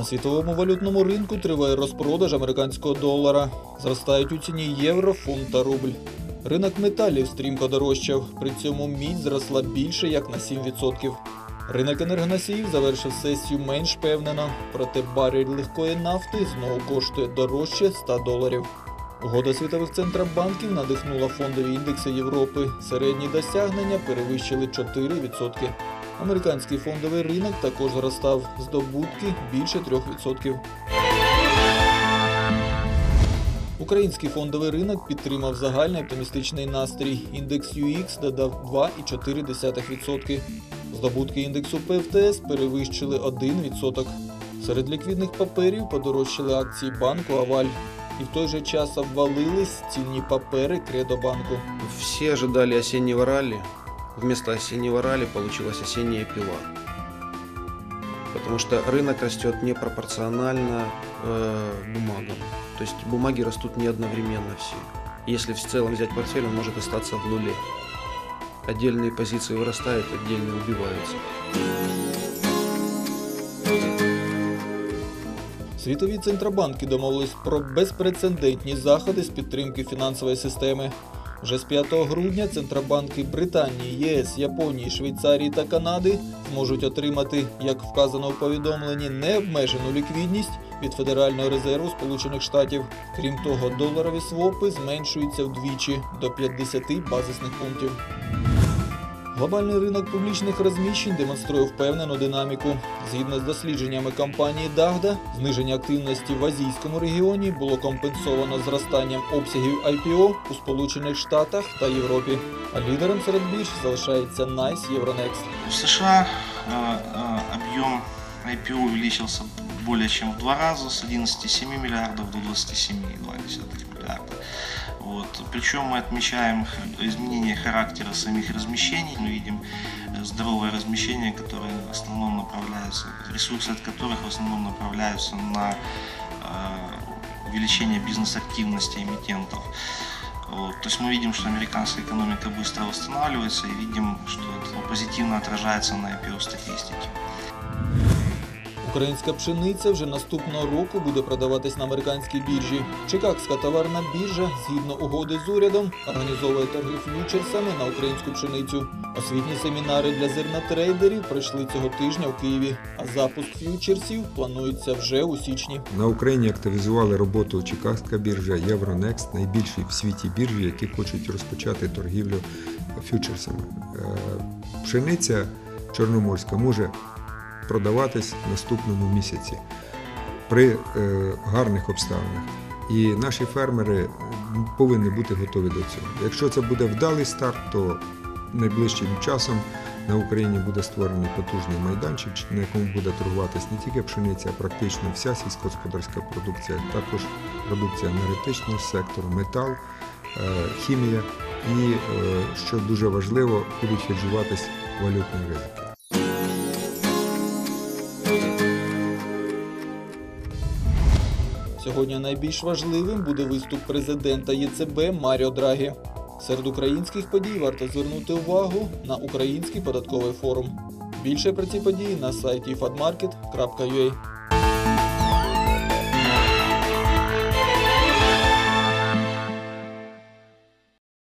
На світовому валютному ринку триває розпродаж американського долара. Зростають у ціні євро, фунт та рубль. Ринок металів стрімко дорожчав, при цьому мідь зросла більше як на 7%. Ринок енергоносіїв завершив сесію менш впевнено, проте барель легкої нафти знову коштує дорожче 100 доларів. Угода світових центробанків надихнула фондові індекси Європи. Середні досягнення перевищили 4%. Американський фондовий ринок також зростав здобутки більше 3%. Український фондовий ринок підтримав загальний оптимістичний настрій. Індекс UX додав 2,4%. Здобутки індексу ПФТС перевищили 1%. Серед ліквідних паперів подорожчали акції банку Аваль. І в той же час обвалились цінні папери Кредобанку. Все ожидали осеннего ралли. Вместо осеннего ралли получилась осенняя пила. Потому что рынок растет непропорционально э, бумагам. То есть бумаги растут не одновременно все. Если в целом взять портфель, он может остаться в нуле. Отдельные позиции вырастают, отдельные убиваются. Світові центробанки домовились про безпрецедентні заходи з підтримки фінансової системи. Вже з 5 грудня центробанки Британії, ЄС, Японії, Швейцарії та Канади зможуть отримати, як вказано в повідомленні, необмежену ліквідність від Федерального резерву Сполучених Штатів. Крім того, доларові свопи зменшуються вдвічі до 50 базисних пунктів. Глобальний ринок публічних розміщень демонструє впевнену динаміку. Згідно з дослідженнями компанії Дагда, зниження активності в азійському регіоні було компенсовано зростанням обсягів IPO у Сполучених Штатах та Європі. А лідером серед бірж залишається NICE Euronext. В США э, э, объем IPO увеличился более чем в два раза, с 11,7 миллиардов до 27,2 миллиарда. Вот. Причем мы отмечаем изменение характера самих размещений. Мы видим э, здоровое размещение, которое в основном направляется, ресурсы от которых в основном направляются на э, увеличение бизнес-активности эмитентов. Вот. То есть мы видим, что американская экономика быстро восстанавливается и видим, что это позитивно отражается на IPO статистике. Українська пшениця вже наступного року буде продаватись на американській біржі. Чикагська товарна біржа, згідно угоди з урядом, організовує торги ф'ючерсами на українську пшеницю. Освітні семінари для зернотрейдерів пройшли цього тижня в Києві, а запуск ф'ючерсів планується вже у січні. На Україні активізували роботу Чикагська біржа, Євронекст, найбільші в світі біржі, які хочуть розпочати торгівлю фьючерсами. Е, Пшениця чорноморська може продаватись в наступному місяці при е, гарних обставинах. І наші фермери повинні бути готові до цього. Якщо це буде вдалий старт, то найближчим часом на Україні буде створений потужний майданчик, на якому буде торгуватись не тільки пшениця, а практично вся сільськогосподарська продукція, також продукція енергетичного сектору, метал, е, хімія і, е, що дуже важливо, будуть хеджуватись валютні ризики. Сьогодні найбільш важливим буде виступ президента ЄЦБ Маріо Драгі. Серед українських подій варто звернути увагу на український податковий форум. Більше про ці події на сайті fadmarket.ua.